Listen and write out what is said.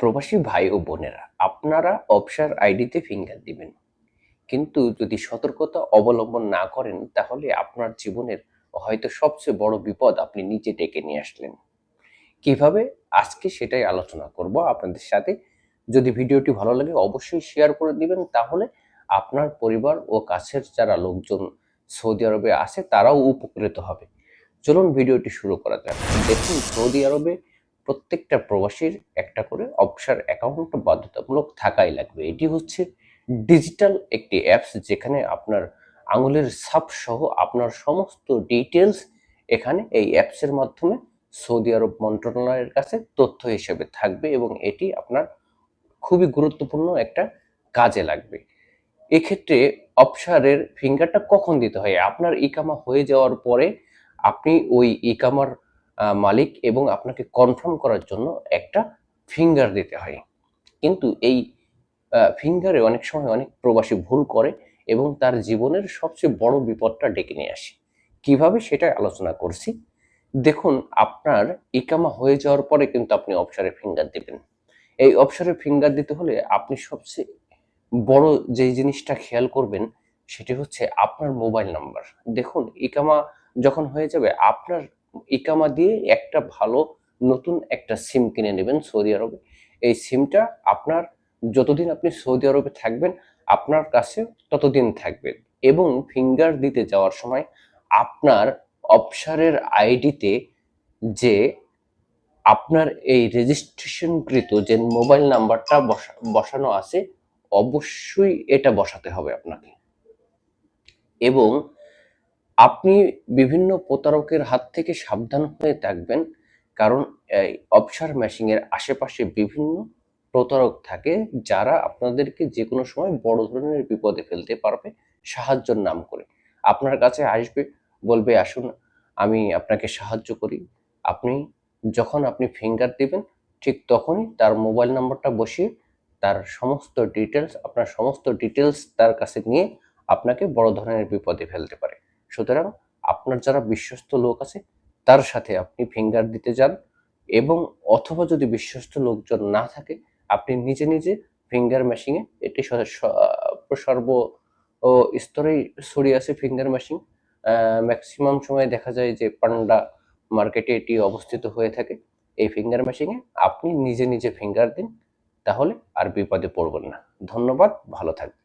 প্রবাসী ভাই ও বোনেরা, আপনারা অবসর আইডিতে ফিঙ্গার দিবেন। কিন্তু যদি সতর্কতা অবলম্বন না করেন, তাহলে আপনার জীবনের হয়তো সবচেয়ে বড় বিপদ আপনি নিজে ডেকে নিয়ে আসলেন। কীভাবে? আজকে সেটাই আলোচনা করব আপনাদের সাথে। যদি ভিডিওটি ভালো লাগে, অবশ্যই শেয়ার করে দিবেন। তাহলে আপনার পরিবার ও কাছের যারা লোকজন সৌদি আরবে আছে, তারাও উপকৃত হবে। চলুন ভিডিওটি শুরু করা যাক। দেখুন, সৌদি আরবে প্রত্যেকটা প্রবাসীর একটা করে অবসর অ্যাকাউন্ট বাধ্যতামূলক থাকাই লাগবে। এটি হচ্ছে ডিজিটাল একটি অ্যাপস যেখানে আপনার আঙুলের ছাপ সহ আপনার সমস্ত ডিটেলস এখানে এই অ্যাপসের মাধ্যমে সৌদি আরব মন্ত্রণালয়ের কাছে তথ্য হিসেবে থাকবে এবং এটি আপনার খুবই গুরুত্বপূর্ণ একটা কাজে লাগবে। এক্ষেত্রে অপসারের ফিঙ্গারটা কখন দিতে হয়? আপনার ইকামা হয়ে যাওয়ার পরে আপনি ওই ইকামার মালিক এবং আপনাকে কনফার্ম করার জন্য একটা ফিঙ্গার দিতে হয়। কিন্তু এই ফিঙ্গারে অনেক সময় অনেক প্রবাসী ভুল করে এবং তার জীবনের সবচেয়ে বড় বিপদটা ডেকে নিয়ে আসে। কীভাবে সেটা আলোচনা করছি? দেখুন, আপনার ইকামা হয়ে যাওয়ার পরে কিন্তু আপনি অপসারে ফিঙ্গার দিবেন। এই অপসারে ফিঙ্গার দিতে হলে আপনি সবচেয়ে বড় যে জিনিসটা খেয়াল করবেন সেটি হচ্ছে আপনার মোবাইল নাম্বার দেখুন, ইকামা যখন হয়ে যাবে, আপনার ইকামা দিয়ে একটা ভালো নতুন একটা সিম কিনে নেবেন সৌদি আরবে। এই সিমটা আপনার যতদিন আপনি সৌদি আরবে থাকবেন, আপনার কাছে ততদিন থাকবে এবং ফিঙ্গার দিতে যাওয়ার সময় আপনার অপসারের আইডিতে যে আপনার এই রেজিস্ট্রেশনকৃত যে মোবাইল নাম্বারটা বসা- বসানো আছে, অবশ্যই এটা বসাতে হবে আপনাকে। এবং আপনি বিভিন্ন প্রতারকের হাত থেকে সাবধান হয়ে থাকবেন, কারণ এই অবসর মেশিংয়ের আশেপাশে বিভিন্ন প্রতারক থাকে যারা আপনাদেরকে যে কোনো সময় বড় ধরনের বিপদে ফেলতে পারবে সাহায্যের নাম করে। আপনার কাছে আসবে, বলবে, আসুন, আমি আপনাকে সাহায্য করি। আপনি যখন আপনি ফিঙ্গার দিবেন, ঠিক তখনই তার মোবাইল নাম্বারটা বসিয়ে তার সমস্ত ডিটেলস আপনার সমস্ত ডিটেলস তার কাছে নিয়ে আপনাকে বড় ধরনের বিপদে ফেলতে পারে। সুতরাং আপনার যারা বিশ্বস্ত লোক আছে, তার সাথে আপনি ফিঙ্গার দিতে যান এবং অথবা যদি বিশ্বস্ত লোকজন না থাকে, আপনি নিজে নিজে ফিঙ্গার মেশিনে এটি সর্ব স্তরেই ছড়িয়ে আছে ফিঙ্গার মেশিন ম্যাক্সিমাম সময় দেখা যায় যে পান্ডা মার্কেটে এটি অবস্থিত হয়ে থাকে। এই ফিঙ্গার মেশিনে আপনি নিজে নিজে ফিঙ্গার দিন, তাহলে আর বিপদে পড়বেন না। ধন্যবাদ, ভালো থাকবেন।